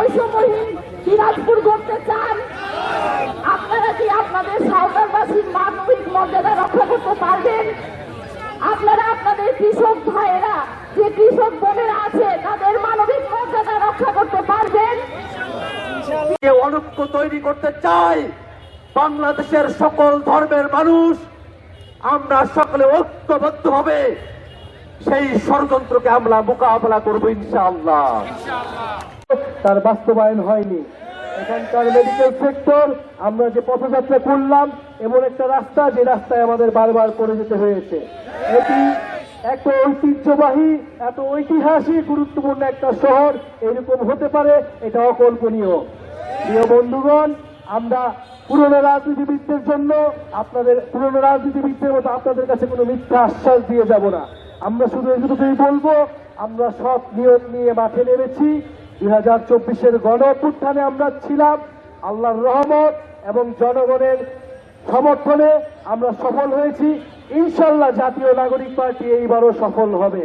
বৈষম্যহীন দিনাজপুর করতে চান, আপনারা কি আপনাদের সাঁওতালবাসীর মানবিক মর্যাদা রক্ষা করতে পারবেন? আপনারা আপনাদের কৃষক ভাইয়েরা, যে কৃষক বোনেরা আছে, তাদের মানবিক মর্যাদা রক্ষা করতে পারবেন? অনৈক্য তৈরি করতে চাই বাংলাদেশের সকল ধর্মের মানুষ, আমরা সকলে ঐক্যবদ্ধ হবে। সেই ষড়যন্ত্রকে আমরা মোকাবেলা করব ইনশাআল্লাহ। তার বাস্তবায়ন হয়নি। এখানকার মেডিকেল সেক্টর আমরা যে পথযাত্রা করলাম, এমন একটা রাস্তা যে রাস্তায় আমাদের বারবার করে যেতে হয়েছে। এটি এত ঐতিহ্যবাহী, এত ঐতিহাসিক, গুরুত্বপূর্ণ একটা শহর, এরকম হতে পারে, এটা অকল্পনীয়। প্রিয় বন্ধুগণ, আমরা পুরনো রাজনীতিবিদদের জন্য, আপনাদের পুরনো রাজনীতিবিদদের মতো আপনাদের কাছে কোনো মিথ্যা আশ্বাস দিয়ে যাব না। আমরা শুধু এটুকুই বলব, আমরা সব নিয়ম নিয়ে মাঠে নেমেছি দুই হাজার চব্বিশের গণ অভ্যুত্থানে আমরা ছিলাম। আল্লাহর রহমত এবং জনগণের সমর্থনে আমরা সফল হয়েছি। ইনশাল্লাহ জাতীয় নাগরিক পার্টি এইবারও সফল হবে।